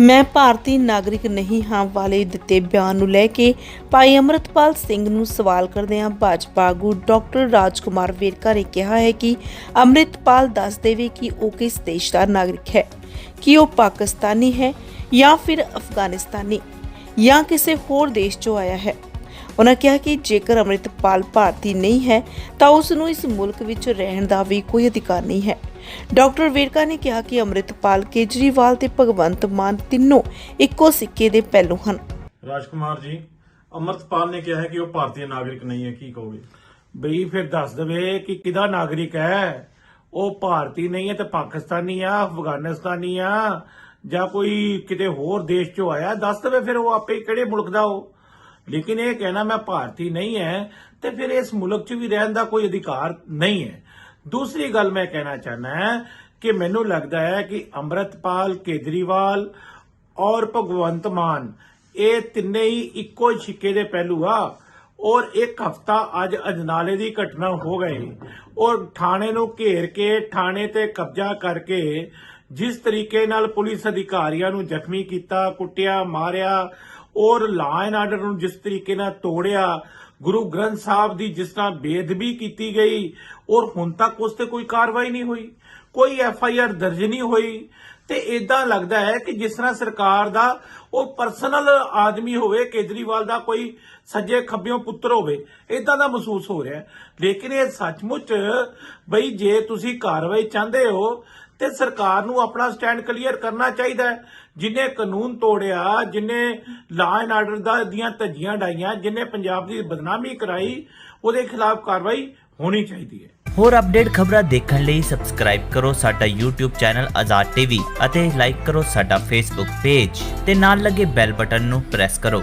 ਮੈਂ ਭਾਰਤੀ ਨਾਗਰਿਕ ਨਹੀਂ ਹਾਂ ਵਾਲੇ ਦਿੱਤੇ ਬਿਆਨ ਨੂੰ ਲੈ ਕੇ ਭਾਈ ਅਮਰਤਪਾਲ ਸਿੰਘ ਨੂੰ ਸਵਾਲ ਕਰਦਿਆਂ ਭਾਜਪਾ ਆਗੂ ਡਾਕਟਰ ਰਾਜਕੁਮਾਰ ਵੇਰਕਾ ਨੇ ਕਿਹਾ ਹੈ ਕਿ ਅਮਰਿਤਪਾਲ ਦੱਸ ਦੇਵੇ ਕਿ ਉਹ ਕਿਸ ਦੇਸ਼ ਦਾ ਨਾਗਰਿਕ ਹੈ, ਕਿ ਉਹ ਪਾਕਿਸਤਾਨੀ ਹੈ ਜਾਂ ਫਿਰ ਅਫਗਾਨਿਸਤਾਨੀ ਜਾਂ ਕਿਸੇ ਹੋਰ ਦੇਸ਼ 'ਚੋਂ ਆਇਆ ਹੈ। ਉਹਨਾਂ ਕਿਹਾ ਕਿ ਜੇਕਰ ਅਮਰਿਤਪਾਲ ਭਾਰਤੀ ਨਹੀਂ ਹੈ, ਤਾਂ ਉਸ ਨੂੰ ਇਸ ਮੁਲਕ ਵਿੱਚ ਰਹਿਣ ਦਾ ਵੀ ਕੋਈ ਅਧਿਕਾਰ ਨਹੀਂ ਹੈ। ਡਾਕਟਰ ਵੇਰਕਾ ਨੇ ਕਿਹਾ ਕਿ ਅਮਰਿਤਪਾਲ ਕੇਜਰੀਵਾਲ ਤੇ ਭਗਵੰਤ ਮਾਨ ਤਿੰਨੋਂ ਇੱਕੋ ਸਿੱਕੇ ਦੇ ਪਹਿਲੂ ਹਨ। ਰਾਜਕੁਮਾਰ ਜੀ, ਅਮਰਤਪਾਲ ਨੇ ਕਿਹਾ ਹੈ ਕਿ ਉਹ ਭਾਰਤੀ ਨਾਗਰਿਕ ਨਹੀਂ ਹੈ, ਕੀ ਕਹੋਗੇ? ਬਈ ਫਿਰ ਦੱਸ ਦੇਵੇ ਕਿ ਕਿਹਦਾ ਨਾਗਰਿਕ ਹੈ? ਉਹ ਭਾਰਤੀ ਨਹੀਂ ਹੈ ਤੇ ਪਾਕਿਸਤਾਨੀ ਆ, ਅਫਗਾਨਿਸਤਾਨੀ ਆ, ਜਾਂ ਕੋਈ ਕਿਤੇ ਹੋਰ ਦੇਸ਼ ਚੋਂ ਆਇਆ? ਦੱਸ ਦੇਵੇ ਫਿਰ ਉਹ ਆਪੇ ਕਿਹੜੇ ਮੁਲਕ ਦਾ ਉਹ? ਲੇਕਿਨ ਇਹ ਕਹਿਣਾ ਮੈਂ ਭਾਰਤੀ ਨਹੀਂ ਹੈ ਤੇ ਫਿਰ ਇਸ ਮੁਲਕ 'ਚ ਵੀ ਰਹਿਣ ਦਾ ਕੋਈ ਅਧਿਕਾਰ ਨਹੀਂ ਹੈ ਦੂਸਰੀ ਗੱਲ ਮੈਂ ਕਹਿਣਾ ਚਾਹਨਾ ਹੈ ਕਿ ਮੈਨੂੰ ਲੱਗਦਾ ਹੈ ਕਿ ਅੰਮ੍ਰਿਤਪਾਲ, ਕੇਜਰੀਵਾਲ ਔਰ ਭਗਵੰਤ ਮਾਨ, ਇਹ ਤਿੰਨੇ ਹੀ ਇੱਕੋ ਛਿੱਕੇ ਦੇ ਪਹਿਲੂ ਆ ਔਰ ਇੱਕ ਹਫਤਾ ਅੱਜ ਅਜਨਾਲੇ ਦੀ ਘਟਨਾ ਹੋ ਗਈ ਔਰ ਥਾਣੇ ਨੂੰ ਘੇਰ ਕੇ ਥਾਣੇ ਤੇ ਕਬਜ਼ਾ ਕਰਕੇ ਜਿਸ ਤਰੀਕੇ ਨਾਲ ਪੁਲਿਸ ਅਧਿਕਾਰੀਆਂ ਨੂੰ ਜ਼ਖਮੀ ਕੀਤਾ, ਕੁੱਟਿਆ, ਮਾਰਿਆ ਔਰ ਲਾਅ ਐਂਡ ਆਰਡਰ ਨੂੰ ਜਿਸ ਤਰੀਕੇ ਨਾਲ ਤੋੜਿਆ, ਗੁਰੂ ਗ੍ਰੰਥ ਸਾਹਿਬ ਦੀ ਜਿਸ ਤਰ੍ਹਾਂ ਬੇਦਬੀ ਕੀਤੀ ਗਈ ਔਰ ਹੁਣ ਤੱਕ ਉਸ ਤੇ ਕੋਈ ਕਾਰਵਾਈ ਨਹੀਂ ਹੋਈ, ਕੋਈ ਐਫ ਆਈ ਆਰ ਦਰਜ ਨਹੀਂ ਹੋਈ, ਤੇ ਇਦਾਂ ਲੱਗਦਾ ਹੈ ਕਿ ਜਿਸ ਤਰ੍ਹਾਂ ਸਰਕਾਰ ਦਾ ਉਹ ਪਰਸਨਲ ਆਦਮੀ ਹੋਵੇ, ਕੇਜਰੀਵਾਲ ਦਾ ਕੋਈ ਸੱਜੇ ਖੱਬਿਓਂ ਪੁੱਤਰ ਹੋਵੇ ਇਦਾਂ ਦਾ ਮਹਿਸੂਸ ਹੋ ਰਿਹਾ ਲੇਕਿਨ ਇਹ ਸੱਚਮੁੱਚ ਬਈ ਜੇ ਤੁਸੀਂ ਕਾਰਵਾਈ ਚਾਹੁੰਦੇ ਹੋ ਤੇ ਸਰਕਾਰ ਨੂੰ ਆਪਣਾ ਸਟੈਂਡ ਕਲੀਅਰ ਕਰਨਾ ਚਾਹੀਦਾ ਹੈ। ਜਿਨੇ ਕਾਨੂੰਨ ਤੋੜਿਆ, ਜਿਨੇ ਲਾਅ ਐਂਡ ਆਰਡਰ ਦਾ ਦੀਆਂ ਧੱਜੀਆਂ ਡਾਈਆਂ, ਜਿਨੇ ਪੰਜਾਬ ਦੀ ਬਦਨਾਮੀ ਕਰਾਈ, ਉਹਦੇ ਖਿਲਾਫ ਕਾਰਵਾਈ ਹੋਣੀ ਚਾਹੀਦੀ ਹੈ। ਹੋਰ ਅਪਡੇਟ ਖਬਰਾਂ ਦੇਖਣ ਲਈ ਸਬਸਕ੍ਰਾਈਬ ਕਰੋ ਸਾਡਾ YouTube ਚੈਨਲ ਆਜ਼ਾਦ ਟੀਵੀ ਅਤੇ ਲਾਈਕ ਕਰੋ ਸਾਡਾ Facebook ਪੇਜ ਤੇ ਨਾਲ ਲੱਗੇ ਬੈਲ ਬਟਨ ਨੂੰ ਪ੍ਰੈਸ ਕਰੋ।